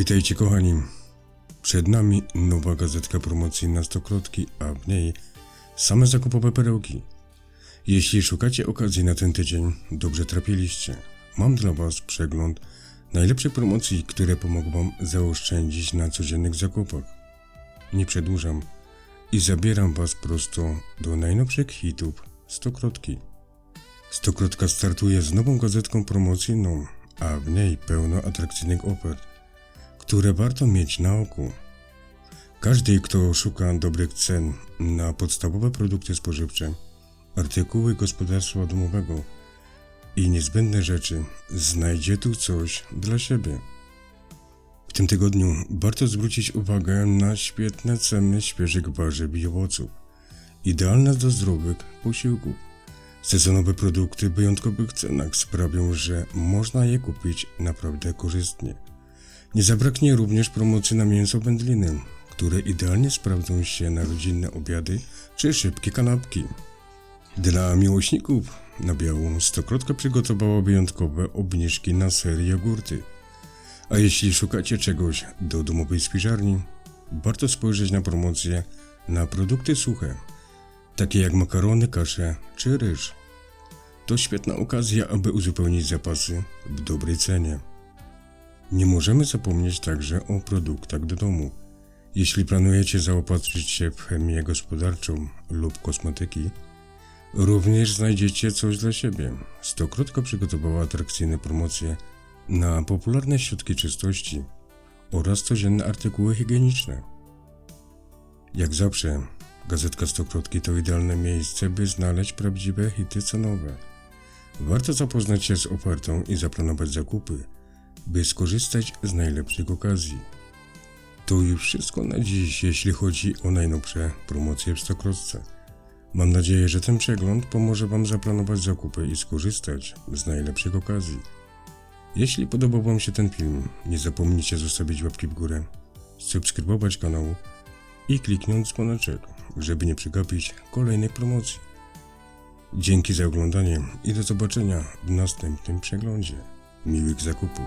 Witajcie kochani. Przed nami nowa gazetka promocyjna Stokrotki, a w niej same zakupowe perełki. Jeśli szukacie okazji na ten tydzień, dobrze trafiliście. Mam dla Was przegląd najlepszych promocji, które pomogą Wam zaoszczędzić na codziennych zakupach. Nie przedłużam i zabieram Was prosto do najnowszych hitów Stokrotki. Stokrotka startuje z nową gazetką promocyjną, a w niej pełno atrakcyjnych ofert które warto mieć na oku. Każdy, kto szuka dobrych cen na podstawowe produkty spożywcze, artykuły gospodarstwa domowego i niezbędne rzeczy, znajdzie tu coś dla siebie. W tym tygodniu warto zwrócić uwagę na świetne ceny świeżych warzyw i owoców, idealne do zdrowych posiłków. Sezonowe produkty w wyjątkowych cenach sprawią, że można je kupić naprawdę korzystnie. Nie zabraknie również promocji na mięso wędliny, które idealnie sprawdzą się na rodzinne obiady czy szybkie kanapki. Dla miłośników na białą Stokrotka przygotowała wyjątkowe obniżki na sery jogurty. A jeśli szukacie czegoś do domowej spiżarni, warto spojrzeć na promocje na produkty suche, takie jak makarony, kasze czy ryż. To świetna okazja, aby uzupełnić zapasy w dobrej cenie. Nie możemy zapomnieć także o produktach do domu. Jeśli planujecie zaopatrzyć się w chemię gospodarczą lub kosmetyki, również znajdziecie coś dla siebie. Stokrotka przygotowała atrakcyjne promocje na popularne środki czystości oraz codzienne artykuły higieniczne. Jak zawsze, gazetka Stokrotki to idealne miejsce, by znaleźć prawdziwe hity cenowe. Warto zapoznać się z ofertą i zaplanować zakupy by skorzystać z najlepszych okazji. To już wszystko na dziś, jeśli chodzi o najnowsze promocje w Stokrotce. Mam nadzieję, że ten przegląd pomoże Wam zaplanować zakupy i skorzystać z najlepszych okazji. Jeśli podobał Wam się ten film, nie zapomnijcie zostawić łapki w górę, subskrybować kanał i kliknąć dzwoneczek, żeby nie przegapić kolejnych promocji. Dzięki za oglądanie i do zobaczenia w następnym przeglądzie. Miłych zakupów.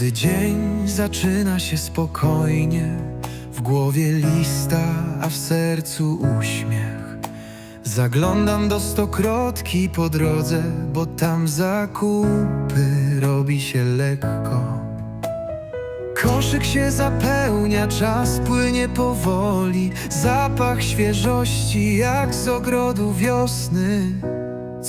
Każdy dzień zaczyna się spokojnie, w głowie lista, a w sercu uśmiech. Zaglądam do stokrotki po drodze, bo tam zakupy robi się lekko. Koszyk się zapełnia, czas płynie powoli, zapach świeżości jak z ogrodu wiosny.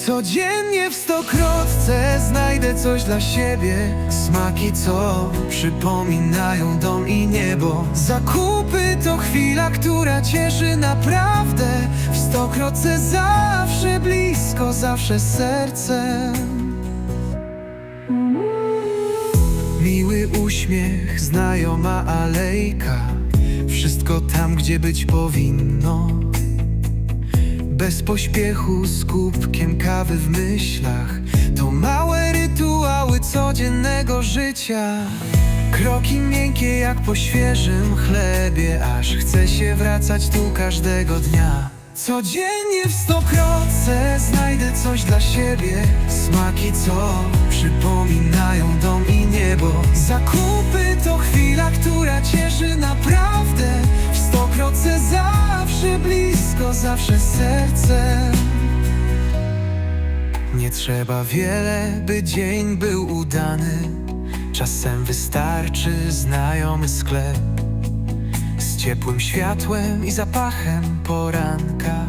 Codziennie w stokrotce znajdę coś dla siebie. Smaki, co przypominają dom i niebo. Zakupy to chwila, która cieszy naprawdę. W stokrotce zawsze blisko, zawsze sercem. Miły uśmiech, znajoma alejka. Wszystko tam, gdzie być powinno bez pośpiechu, z kubkiem kawy w myślach. To małe rytuały codziennego życia. Kroki miękkie jak po świeżym chlebie Aż chce się wracać tu każdego dnia. Codziennie w stokrotce znajdę coś dla siebie. Smaki, co przypominają dom i niebo. Zakupy to chwila, która cieszy naprawdę zawsze sercem Nie trzeba wiele, by dzień był udany Czasem wystarczy znajomy sklep z ciepłym światłem i zapachem poranka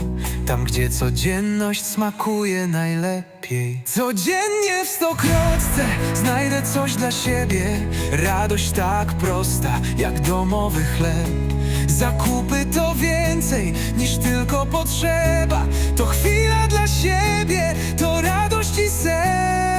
Tam, gdzie codzienność smakuje najlepiej. Codziennie w stokrotce znajdę coś dla siebie. Radość tak prosta jak domowy chleb. Zakupy to więcej niż tylko potrzeba. To chwila dla siebie, to radość i sen.